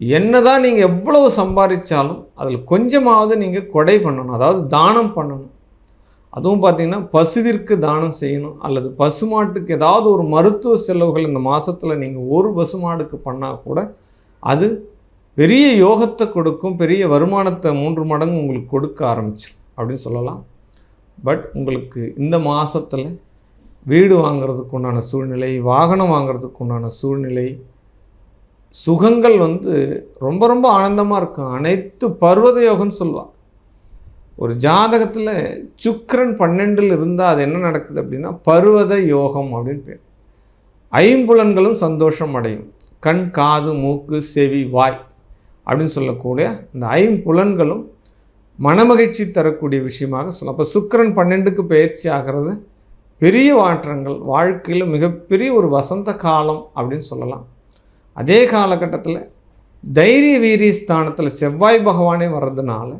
என்ன தான் நீங்கள் எவ்வளவு சம்பாதிச்சாலும் அதில் கொஞ்சமாவது நீங்கள் கொடை பண்ணணும் அதாவது தானம் பண்ணணும். அதுவும் பார்த்தீங்கன்னா பசுவிற்கு தானம் செய்யணும் அல்லது பசுமாட்டுக்கு ஏதாவது ஒரு மருத்துவ செலவுகள் இந்த மாதத்தில் நீங்கள் ஒரு பசுமாடுக்கு பண்ணால் கூட அது பெரிய யோகத்தை கொடுக்கும் பெரிய வருமானத்தை மூன்று மடங்கு உங்களுக்கு கொடுக்க ஆரம்பிச்சிடும் அப்படின்னு சொல்லலாம். பட் உங்களுக்கு இந்த மாதத்தில் வீடு வாங்குறதுக்கு உண்டான சூழ்நிலை வாகனம் வாங்குறதுக்கு உண்டான சூழ்நிலை சுகங்கள் வந்து ரொம்ப ரொம்ப ஆனந்தமாக இருக்கும் அனைத்து பர்வத யோகம்னு சொல்லுவாள் ஒரு ஜாதகத்தில் சுக்கரன் பன்னெண்டில் இருந்தால் அது என்ன நடக்குது அப்படின்னா பர்வத யோகம் அப்படின்னு பேர். ஐம்புலன்களும் சந்தோஷம் அடையும். கண் காது மூக்கு செவி வாய் அப்படின்னு சொல்லக்கூடிய இந்த ஐம்புலன்களும் மனமகிழ்ச்சி தரக்கூடிய விஷயமாக சொல்லலாம் அப்போ சுக்கரன் பன்னெண்டுக்கு பயிற்சி ஆகிறது பெரிய மாற்றங்கள். வாழ்க்கையில் மிகப்பெரிய ஒரு வசந்த காலம் அப்படின்னு சொல்லலாம். அதே காலகட்டத்தில் தைரிய வீரிய ஸ்தானத்தில் செவ்வாய் பகவானே வர்றதுனால